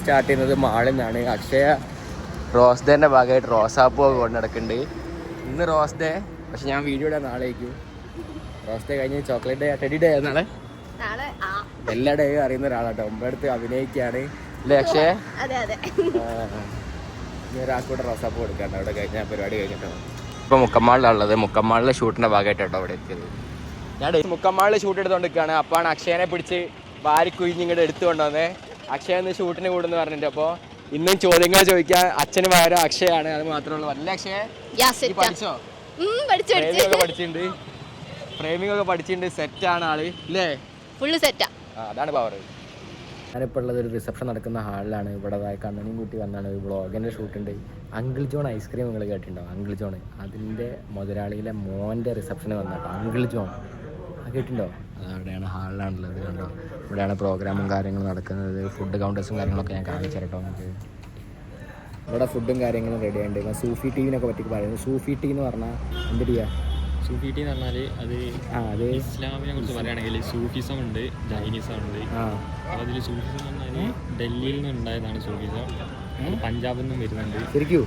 Start ചെയ്യുന്നത് മാളിൽ നിന്നാണ് അക്ഷയ റോസ് ഡേന്റെ ഭാഗമായിട്ട് റോസാപ്പൂ ഒക്കെ കൊണ്ട് നടക്കുന്നുണ്ട് ഇന്ന് റോസ് ഡേ പക്ഷെ ഞാൻ വീഡിയോ ഇടാൻ നാളേക്കും റോസ് ഡേ കഴിഞ്ഞ് ചോക്ലേറ്റ് ഡേ ടെഡി ഡേ നാളെ? എല്ലാ ഡേയും അറിയുന്ന ഒരാളാട്ടോ. ഒമ്പടുത്ത് അഭിനയിക്കുകയാണ്. അല്ലേ അക്ഷയ? അതെ അതെ. ഇനി ഒരാൾക്കൂടെ റോസാപ്പൂ കൊടുക്കാണ്ട് അവിടെ കഴിഞ്ഞ പരിപാടി കഴിഞ്ഞിട്ടോ. ഇപ്പോൾ മുക്കമ്മാളിലുള്ളത് മുക്കമ്മാളിലെ ഷൂട്ടിന്റെ ഭാഗമായിട്ടോ അവിടെ എത്തിയത്. ഞാൻ മുക്കമ്മാളിൽ ഷൂട്ട് എടുത്തുകൊണ്ടിരിക്കുകയാണ് അപ്പാണ് അക്ഷയനെ പിടിച്ച് വാരി കുഴിഞ്ഞ് ഇങ്ങോട്ട് എടുത്തു കൊണ്ടുവന്നേ. അക്ഷയ ഇന്ന് ഷൂട്ടിന് കൂടുന്നു പറഞ്ഞിട്ട്. അപ്പോൾ ഇന്നും ചോദ്യങ്ങൾ ചോദിക്കാൻ അച്ഛന് പകരം അക്ഷയാണ്. അത് മാത്രമേ ഉള്ളൂ അല്ലേ അക്ഷയ? പഠിച്ചോ? പഠിച്ചിട്ടുണ്ട്. ഫ്രേമിംഗ് ഒക്കെ പഠിച്ചിട്ടുണ്ട്. സെറ്റാണ് ആൾ. അല്ലേ ഫുള്ള് സെറ്റാ. അതാണ് പവർ ഞാനിപ്പോൾ ഉള്ളത് ഒരു റിസപ്ഷൻ നടക്കുന്ന ഹാളിലാണ്. ഇവിടെ കണ്ണനും കൂട്ടി വന്നാണ് ഒരു വ്ളോഗിന്റെ ഷൂട്ടുണ്ട് അങ്കിൾ ജോൺ ഐസ്ക്രീം നിങ്ങൾ കേട്ടിട്ടുണ്ടോ? അങ്കിൾ ജോൺ അതിന്റെ മുതലാളിയിലെ മോന്റെ റിസപ്ഷന് വന്നപ്പോൾ അങ്കിൾ ജോൺ കേട്ടിട്ടുണ്ടോ? അവിടെയാണ് ഹാളിലാണുള്ളത് കണ്ടോ? ഇവിടെയാണ് പ്രോഗ്രാമും കാര്യങ്ങളും നടക്കുന്നത്. ഫുഡ് കൗണ്ടേഴ്സും കാര്യങ്ങളൊക്കെ ഞാൻ കാണിച്ചു കേട്ടോ നമുക്ക് ഇവിടെ ഫുഡും കാര്യങ്ങളും റെഡി ആയിട്ടുണ്ട്. സൂഫി ടീവിനൊക്കെ പറ്റി പറയുന്നത് സൂഫി ടീ എന്ന് പറഞ്ഞാൽ എന്ത് ചെയ്യാ സൂഫി എന്ന് പറഞ്ഞാൽ അത് ആ അത് ഇസ്ലാമിനെ കുറിച്ച് പറയുകയാണെങ്കിൽ സൂഫിസം ഉണ്ട് ജൈനിസം ഉണ്ട്. ആ. അപ്പോൾ അതിൽ സൂഫിസം എന്ന് പറഞ്ഞാൽ ഡൽഹിയിൽ നിന്ന് ഉണ്ടായതാണ് സൂഫിസം. പഞ്ചാബിൽ നിന്നും വരുന്നുണ്ട്. ശരിക്കും?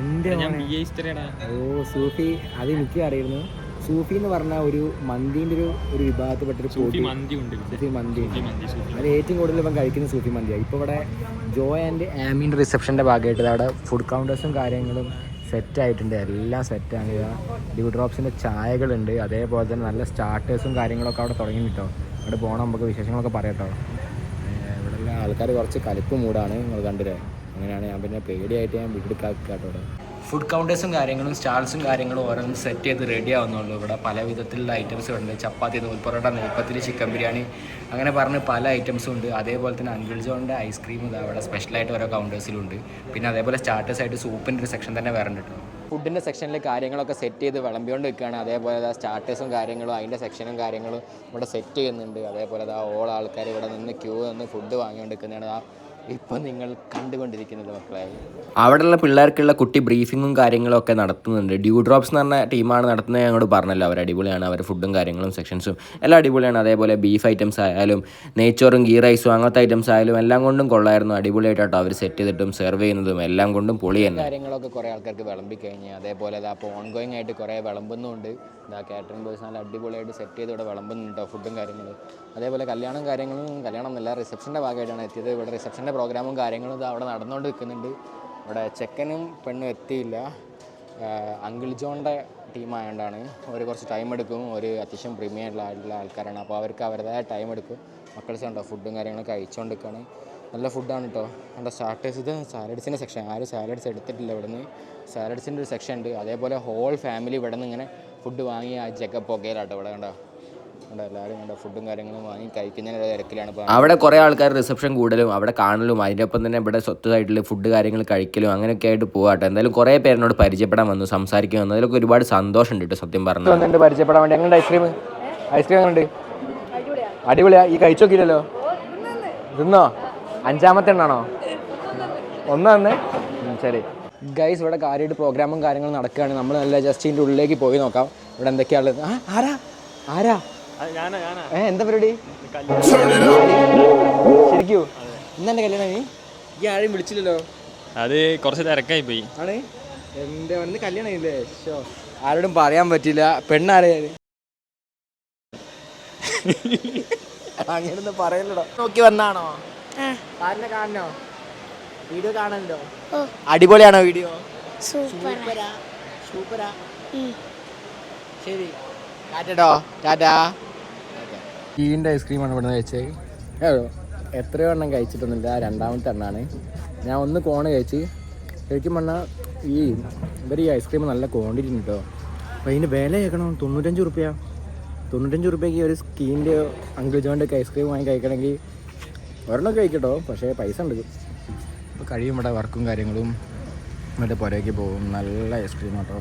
എന്റെ ഞാൻ ബി എ ഹിസ്റ്ററിയാണ് ഓ സൂഫി അത് എനിക്ക് അറിയുന്നു സൂഫി എന്ന് പറഞ്ഞ ഒരു മന്തിന്റെ ഒരു ഒരു വിഭാഗത്തിൽപ്പെട്ടൊരു സൂഫി മന്തി ഉണ്ട് സൂഫി മന്തി. സൂഫി മന്തി സൂഫി അത് ഏറ്റവും കൂടുതൽ ഇപ്പം കഴിക്കുന്ന സൂഫി മന്തിയാണ് ഇപ്പോൾ ഇവിടെ ജോ ആൻഡ് ആമിന്റെ റിസപ്ഷന്റെ ഭാഗമായിട്ട് അവിടെ ഫുഡ് കൗണ്ടേഴ്സും കാര്യങ്ങളും സെറ്റ് ആയിട്ടുണ്ട്. എല്ലാം സെറ്റാണ് ഡ്യൂ ഡ്രോപ്സിന്റെ ചായകളുണ്ട്. അതേപോലെ തന്നെ നല്ല സ്റ്റാർട്ടേഴ്സും കാര്യങ്ങളൊക്കെ അവിടെ തുടങ്ങി കിട്ടും അവിടെ പോകണം നമുക്ക് വിശേഷങ്ങളൊക്കെ പറയട്ടോ ഇവിടെ ഇവിടെയുള്ള ആൾക്കാർ കുറച്ച് കലിപ്പ് മൂടാണ് നിങ്ങൾ കണ്ടില്ലേ? അങ്ങനെയാണ് ഞാൻ പിന്നെ പേടിയായിട്ട് ഞാൻ വീട്ടിൽ കേട്ടോ ഫുഡ് കൗണ്ടേഴ്സും കാര്യങ്ങളും സ്റ്റാൾസും കാര്യങ്ങളും ഓരോന്നും സെറ്റ് ചെയ്ത് റെഡി ആവുന്നുള്ളൂ. ഇവിടെ പല വിധത്തിലുള്ള ഐറ്റംസ് ഉണ്ട്. ചപ്പാത്തി നൂൽ പൊറോട്ട നെൽപ്പത്തിൽ ചിക്കൻ ബിരിയാണി അങ്ങനെ പറഞ്ഞ് പല ഐറ്റംസും ഉണ്ട്. അതേപോലെ തന്നെ അൻവിൽ ജോണിന്റെ ഐസ്ക്രീം ഇതാ അവിടെ സ്പെഷ്യലായിട്ട് ഓരോ കൗണ്ടേഴ്സിലുണ്ട് പിന്നെ അതേപോലെ സ്റ്റാർട്ടേഴ്സ് ആയിട്ട് സൂപ്പിന്റെ ഒരു സെക്ഷൻ തന്നെ വേറെ ഉണ്ട് ഫുഡിന്റെ സെക്ഷനിൽ കാര്യങ്ങളൊക്കെ സെറ്റ് ചെയ്ത് വിളമ്പിക്കൊണ്ട് നിൽക്കുകയാണ് അതേപോലെ സ്റ്റാർട്ടേഴ്സും കാര്യങ്ങളും അതിന്റെ സെക്ഷനും കാര്യങ്ങളും ഇവിടെ സെറ്റ് ചെയ്യുന്നുണ്ട്. അതേപോലെ ആ ഓൾ ആൾക്കാർ ഇവിടെ നിന്ന് ക്യൂ നിന്ന് ഫുഡ് വാങ്ങിക്കൊണ്ട് നിൽക്കുന്നതാണ് ആ ഇപ്പം നിങ്ങൾ കണ്ടുകൊണ്ടിരിക്കുന്നത് മക്കളെ. അവിടെയുള്ള പിള്ളേർക്കുള്ള കുട്ടി ബ്രീഫിങ്ങും കാര്യങ്ങളും ഒക്കെ നടത്തുന്നുണ്ട്. ഡ്യൂ ഡ്രോപ്സ് എന്ന് പറഞ്ഞ ടീമാണ് നടത്തുന്നത് ഞങ്ങളോട് പറഞ്ഞല്ലോ. അവർ അടിപൊളിയാണ്. അവർ ഫുഡും കാര്യങ്ങളും സെക്ഷൻസും എല്ലാം അടിപൊളിയാണ്. അതേപോലെ ബീഫ് ഐറ്റംസ് ആയാലും നെയ്ച്ചോറും ഗീ റൈസും അങ്ങനത്തെ ഐറ്റംസ് ആയാലും എല്ലാം കൊണ്ടും കൊള്ളായിരുന്നു. അടിപൊളിയായിട്ടോ അവർ സെറ്റ് ചെയ്തിട്ടും സെർവ് ചെയ്യുന്നതും എല്ലാം കൊണ്ടും പൊളി തന്നെ. കാര്യങ്ങളൊക്കെ കുറേ ആൾക്കാർക്ക് വിളമ്പി കഴിഞ്ഞ് അതേപോലെ അത് അപ്പോൾ ഓൺഗോയിങ് ആയിട്ട് കുറേ വിളമ്പുന്നുണ്ട്. ഇതാ കാറ്ററിംഗ് ബോയ്സ് നല്ല അടിപൊളിയായിട്ട് സെറ്റ് ചെയ്ത് ഇവിടെ വിളമ്പുന്നുണ്ടോ ഫുഡും കാര്യങ്ങളും. അതേപോലെ കല്യാണം കാര്യങ്ങളും കല്യാണം എന്നല്ല റിസപ്ഷന്റെ ഭാഗമായിട്ടാണ് എത്തിയത്. ഇവിടെ റിസപ്ഷന്റെ പ്രോഗ്രാമും കാര്യങ്ങളും അവിടെ നടന്നുകൊണ്ട് നിൽക്കുന്നുണ്ട്. ഇവിടെ ചെക്കനും പെണ്ണും എത്തിയില്ല. അങ്കിൾ ജോണിന്റെ ടീമായതുകൊണ്ടാണ് അവർ കുറച്ച് ടൈം എടുക്കും. ഒരു അത്യാവശ്യം പ്രീമിയർ ആയിട്ടുള്ള ആൾക്കാരാണ്. അപ്പോൾ അവർക്ക് അവരുടേതായ ടൈം എടുക്കും. മക്കൾസ് ഉണ്ടോ? ഫുഡും കാര്യങ്ങളൊക്കെ അയച്ചുകൊണ്ടിരിക്കുകയാണ് നല്ല ഫുഡാണ് കേട്ടോ നമ്മുടെ സ്റ്റാർട്ടേഴ്സ് ഇത്? സാലഡ്സിന്റെ സെക്ഷൻ ആരും സാലഡ്സ് എടുത്തിട്ടില്ല ഇവിടെ നിന്ന് സാലഡ്സിന്റെ ഒരു സെക്ഷൻ ഉണ്ട്. അതേപോലെ ഹോൾ ഫാമിലി ഇവിടെ നിന്ന് ഇങ്ങനെ ഫുഡ് വാങ്ങി ആ ജഗപ്പ് ഒക്കെയിലാട്ടോ ഇവിടെ കണ്ടോ? എല്ലാവരും കണ്ടോ ഫുഡും കാര്യങ്ങളും വാങ്ങി കഴിക്കുന്നതിന്റെ തിരക്കിലാണ് അവിടെ കുറേ ആൾക്കാർ റിസപ്ഷൻ കൂടലും അവിടെ കാണലും അതിന്റെ ഒപ്പം തന്നെ ഇവിടെ സ്വത്തമായിട്ടുള്ള ഫുഡ് കാര്യങ്ങൾ കഴിക്കലും അങ്ങനെയൊക്കെ ആയിട്ട് പോകാട്ടോ എന്തായാലും കുറേ പേരിനോട് പരിചയപ്പെടാൻ വന്നു സംസാരിക്കാൻ വന്നു. അതിലൊക്കെ ഒരുപാട് സന്തോഷമുണ്ട് കേട്ടോ സത്യം പറഞ്ഞു. പരിചയപ്പെടാൻ വേണ്ടി? എങ്ങനെ ഐസ്ക്രീം ഐസ്ക്രീം എങ്ങനെയുണ്ട്? അടിപൊളിയാ. ഈ കഴിച്ചു നോക്കിയില്ലല്ലോ തിന്നോ? അഞ്ചാമത്തെ എണ്ണാണോ? ഒന്ന് തന്നെ. ശരി. ഗൈസ് ഇവിടെ കാര്യമായിട്ട് പ്രോഗ്രാമും കാര്യങ്ങളും നടക്കുകയാണ്. നമ്മൾ നല്ല ജസ്റ്റ് ഇതിന്റെ ഉള്ളിലേക്ക് പോയി നോക്കാം. ഇവിടെ എന്തൊക്കെയാണ് ആരാ? ആരാ? ഏ എന്താ പരിപാടി? ശരിക്കോ. ഇന്നെന്റെ കല്യാണം നീ ഈ ആരെയും വിളിച്ചില്ലല്ലോ. അത് കുറച്ച് തിരക്കായി പോയി. ആണ്. എന്റെ വന്ന് കല്യാണം ഇല്ലേ ഷോ ആരോടും പറയാൻ പറ്റില്ല. പെണ്ണാരേ അങ്ങനൊന്നും പറയല്ലടോ. നോക്കി വന്നാണോ? ആരെ കാണണോ? വീഡിയോ കാണല്ലോ അടിപൊളിയാണോ വീഡിയോ? സൂപ്പറാ. സൂപ്പറാ. ശരി. ടാറ്റോ ടാറ്റാ ടീന്റെ ഐസ്ക്രീമാണ് ഇവിടെ നിന്ന് കഴിച്ചത് എത്രയോ എണ്ണം കഴിച്ചിട്ടൊന്നുമില്ല. രണ്ടാമത്തെ എണ്ണാണ്. ഞാൻ ഒന്ന് കോണ് കഴിച്ച് ശരിക്കും പറഞ്ഞാൽ ഈ ഇവർ ഈ ഐസ്ക്രീം നല്ല ക്വാണ്ടിറ്റി ഉണ്ട് കേട്ടോ അപ്പോൾ അതിന്റെ വില കേൾക്കണം. തൊണ്ണൂറ്റഞ്ച് റുപ്യ. തൊണ്ണൂറ്റഞ്ച് റുപ്യക്ക് ഒരു സ്കീന്റെ അങ്കിൾ ജോന്റെ ഒക്കെ ഐസ്ക്രീം വാങ്ങി കഴിക്കണമെങ്കിൽ ഒരെണ്ണം കഴിക്കട്ടോ പക്ഷേ പൈസ ഉണ്ട്. ഇപ്പോൾ കഴിയും ഇവിടെ വർക്കും കാര്യങ്ങളും. മറ്റേ പുരയ്ക്ക് പോകും. നല്ല ഐസ്ക്രീം കേട്ടോ